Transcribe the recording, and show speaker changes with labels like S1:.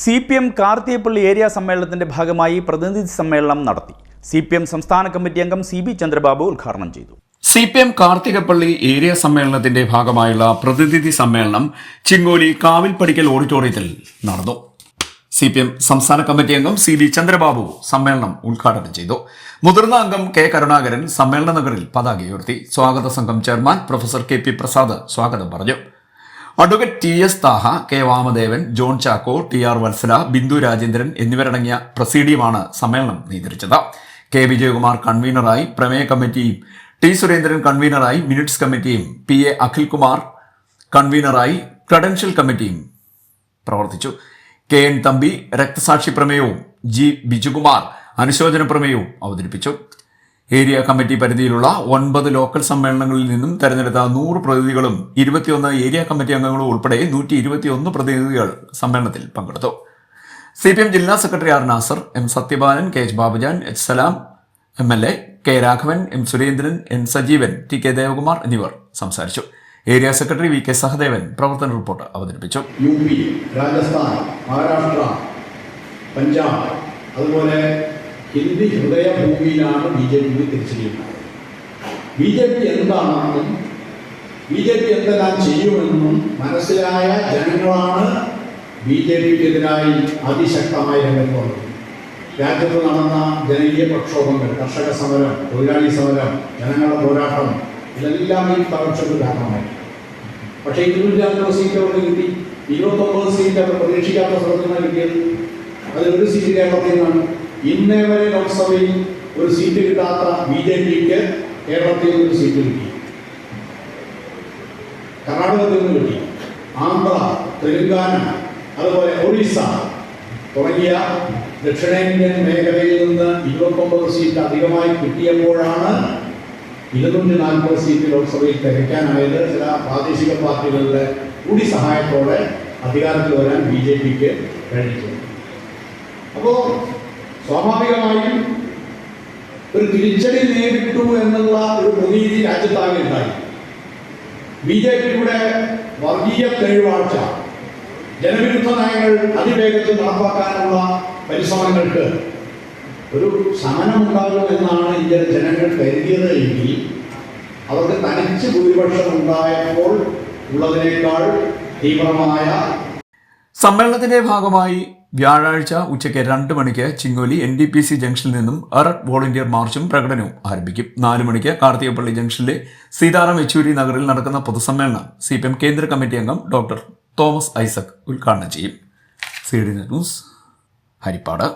S1: C P M Karthiyappally area സമ്മേളനത്തിന്റെ ഭാഗമായി പ്രതിനിധി സമ്മേളനം നടത്തി. സി പി എം സംസ്ഥാന കമ്മിറ്റി അംഗം സി ബി ചന്ദ്രബാബു ഉദ്ഘാടനം ചെയ്തു.
S2: C P M Karthikappally area സമ്മേളനത്തിന്റെ ഭാഗമായുള്ള പ്രതിനിധി സമ്മേളനം ചിങ്ങോലി കാവിൽപ്പടിക്കൽ ഓഡിറ്റോറിയത്തിൽ നടന്നു. സി പി എം സംസ്ഥാന കമ്മിറ്റി അംഗം സി ബി ചന്ദ്രബാബു സമ്മേളനം ഉദ്ഘാടനം ചെയ്തു. മുതിർന്ന അംഗം കെ കരുണാകരൻ സമ്മേളന നഗറിൽ പതാക ഉയർത്തി സ്വാഗത സംഘം chairman professor K P Prasad സ്വാഗതം പറഞ്ഞു. Advocate T S Thaha K Vamadevan John Chacko T R Vatsala Bindu Rajendran എന്നിവരടങ്ങിയ പ്രസീഡിയമാണ് സമ്മേളനം നിയന്ത്രിച്ചത് കെ വിജയകുമാർ കൺവീനറായി പ്രമേയ കമ്മിറ്റിയും ടി സുരേന്ദ്രൻ കൺവീനറായി മിനിറ്റ്സ് കമ്മിറ്റിയും പി എ അഖിൽകുമാർ കൺവീനറായി ക്രഡൻഷ്യൽ കമ്മിറ്റിയും പ്രവർത്തിച്ചു. കെ എൻ തമ്പി രക്തസാക്ഷി പ്രമേയവും ജി ബിജുകുമാർ അനുശോചന പ്രമേയവും അവതരിപ്പിച്ചു. ഏരിയ കമ്മിറ്റി പരിധിയിലുള്ള ഒൻപത് ലോക്കൽ സമ്മേളനങ്ങളിൽ നിന്നും തെരഞ്ഞെടുത്ത നൂറ് പ്രതിനിധികളും ഇരുപത്തിയൊന്ന് ഏരിയ കമ്മിറ്റി അംഗങ്ങളും ഉൾപ്പെടെ നൂറ്റി ഇരുപത്തിയൊന്ന് പ്രതിനിധികൾ സമ്മേളനത്തിൽ പങ്കെടുത്തു. സി പി എം ജില്ലാ secretary R Nasar M Sathyabalan K H Babujan H Salam M L A K Raghavan M Surendran N Sajeevan T K Devakumar എന്നിവർ സംസാരിച്ചു. Area secretary V K Sahadevan പ്രവർത്തന റിപ്പോർട്ട് അവതരിപ്പിച്ചു.
S3: U P Rajasthan Maharashtra Punjab അതുപോലെ ഹിന്ദി ഹൃദയഭൂമിയിലാണ് B J പിക്ക് തിരിച്ചിരിക്കുന്നത്. B J P എന്താണെന്നും B J P എന്തെല്ലാം ചെയ്യുമെന്നും മനസ്സിലായ ജനങ്ങളാണ് ബി ജെ പിക്കെതിരായി അതിശക്തമായി രംഗത്ത് വന്നത് രാജ്യത്ത് നടന്ന ജനകീയ പ്രക്ഷോഭങ്ങൾ കർഷക സമരം തൊഴിലാളി സമരം ജനങ്ങളുടെ പോരാട്ടം ഇതെല്ലാം ഈ തകർച്ചയ്ക്ക് കാരണമായി പക്ഷേ ഇരുന്നൂറ്റി അൻപത് സീറ്റ് അവർക്ക് കിട്ടി? ഇരുപത്തൊമ്പത് സീറ്റ് അവർ പ്രതീക്ഷിക്കാത്ത സ്ഥലത്ത് കിട്ടിയത്? അതിലൊരു സീറ്റ് കേരളത്തിൽ നിന്നാണ്. ഇന്നേ വരെ ലോക്സഭയിൽ ഒരു സീറ്റ് കിട്ടാത്ത ബി ജെ പിക്ക് കേരളത്തിൽ ഒരു സീറ്റ് കിട്ടി. കർണാടകത്തിൽ നിന്ന് കിട്ടി. ആന്ധ്ര തെലുങ്കാന അതുപോലെ ഒറീസ തുടങ്ങിയ ദക്ഷിണേന്ത്യൻ മേഖലയിൽ നിന്ന് ഇരുപത്തൊമ്പത് സീറ്റ് അധികമായി കിട്ടിയപ്പോഴാണ് ഇരുന്നൂറ്റി നാൽപ്പത് സീറ്റ് ലോക്സഭയിൽ തികയ്ക്കാനായത് ചില പ്രാദേശിക പാർട്ടികളുടെ കൂടി സഹായത്തോടെ അധികാരത്തിൽ വരാൻ ബി ജെ പിക്ക് കഴിഞ്ഞിട്ടുണ്ട്. അപ്പോൾ സ്വാഭാവികമായും ഒരു തിരിച്ചടി നേരിട്ടു എന്നുള്ള ഒരു പ്രതീതി രാജ്യത്താകെ ഉണ്ടായി. ബി ജെ പിയുടെ വർഗീയ തെളിവാഴ്ച ജനവിരുദ്ധ നയങ്ങൾ അതിവേഗത്തിൽ നടപ്പാക്കാനുള്ള പരിശ്രമങ്ങൾക്ക് ഒരു ശമനമുണ്ടാകുമെന്നാണ് ഇന്ത്യയിലെ ജനങ്ങൾ കരുതിയത് എങ്കിൽ അവർക്ക് തനിച്ച് ഭൂരിപക്ഷം ഉണ്ടായപ്പോൾ ഉള്ളതിനേക്കാൾ തീവ്രമായ
S2: സമ്മേളനത്തിന്റെ ഭാഗമായി വ്യാഴാഴ്ച ഉച്ചയ്ക്ക് രണ്ട് മണിക്ക് Chingoli N D P C ജംഗ്ഷനിൽ നിന്നും അറട്ട് വോളണ്ടിയർ മാർച്ചും പ്രകടനവും ആരംഭിക്കും. നാല് മണിക്ക് കാർത്തികപ്പള്ളി ജംഗ്ഷനിലെ സീതാറാം യെച്ചൂരി നഗറിൽ നടക്കുന്ന പൊതുസമ്മേളനം സി പി എം കേന്ദ്ര കമ്മിറ്റി അംഗം ഡോക്ടർ തോമസ് ഐസക് ഉദ്ഘാടനം ചെയ്യും. C D news Haripad.